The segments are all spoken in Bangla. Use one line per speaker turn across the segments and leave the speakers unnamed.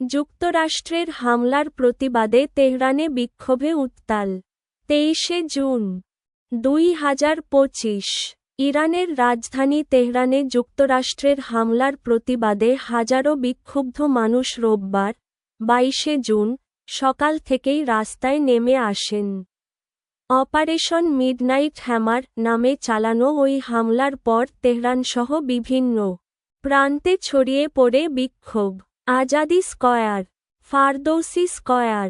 যুক্তরাষ্ট্রের হামলার প্রতিবাদে তেহরানে বিক্ষোভে উত্তাল। তেইশে জুন। দুই হাজার পঁচিশ। ইরানের রাজধানী তেহরানে যুক্তরাষ্ট্রের হামলার প্রতিবাদে হাজারো বিক্ষুব্ধ মানুষ রোববার, বাইশে জুন, সকাল থেকেই রাস্তায় নেমে আসেন। অপারেশন মিডনাইট হ্যামার নামে চালানো ওই হামলার পর তেহরানসহ বিভিন্ন প্রান্তে ছড়িয়ে পড়ে বিক্ষোভ। Azadi square, Ferdowsi square,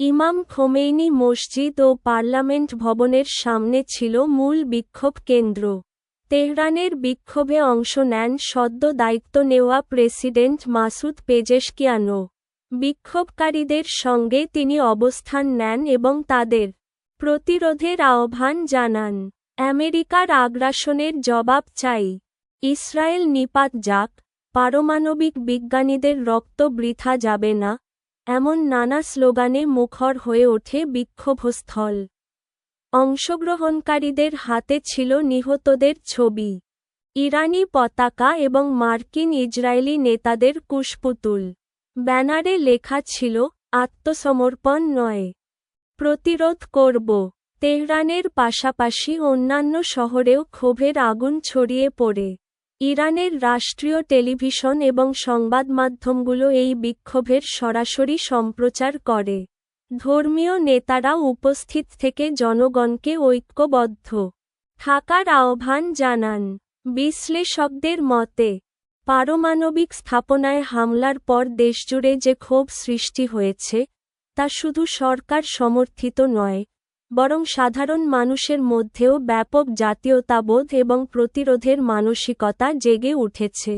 Imam Khomeini মসজিদ ও পার্লামেন্ট ভবনের সামনে ছিল মূল বিক্ষোভ কেন্দ্র। তেহরানের বিক্ষোভে অংশ নেন সদ্য দায়িত্ব নেওয়া প্রেসিডেন্ট মাসুদ পেজেশকিয়ানো। বিক্ষোভকারীদের সঙ্গে তিনি অবস্থান নেন এবং তাদের প্রতিরোধের আহ্বান জানান। আমেরিকার আগ্রাসনের জবাব চাই। ইসরায়েল নিপাত যাক পারমাণবিক বিজ্ঞানীদের রক্ত বৃথা যাবে না, এমন নানা স্লোগানে মুখর হয়ে ওঠে বিক্ষোভস্থল। অংশগ্রহণকারীদের হাতে ছিল নিহতদের ছবি। ইরানি পতাকা এবং মার্কিন ইসরায়েলি নেতাদের কুশপুতুল। ব্যানারে লেখা ছিল, আত্মসমর্পণ নয়, প্রতিরোধ করব। তেহরানের পাশাপাশি অন্যান্য শহরেও ক্ষোভের আগুন ছড়িয়ে পড়ে। ইরানের রাষ্ট্রীয় টেলিভিশন এবং সংবাদমাধ্যমগুলো এই বিক্ষোভের সরাসরি সম্প্রচার করে। ধর্মীয় নেতারা উপস্থিত থেকে জনগণকে ঐক্যবদ্ধ। থাকার আহ্বান জানান। বিশ্লেষকদের মতে, পারমাণবিক স্থাপনায় হামলার পর দেশজুড়ে যে ক্ষোভ সৃষ্টি হয়েছে, তা শুধু সরকার সমর্থিত নয় বরং সাধারণ মানুষের মধ্যেও ব্যাপক জাতীয়তাবোধ এবং প্রতিরোধের মানসিকতা জেগে উঠেছে।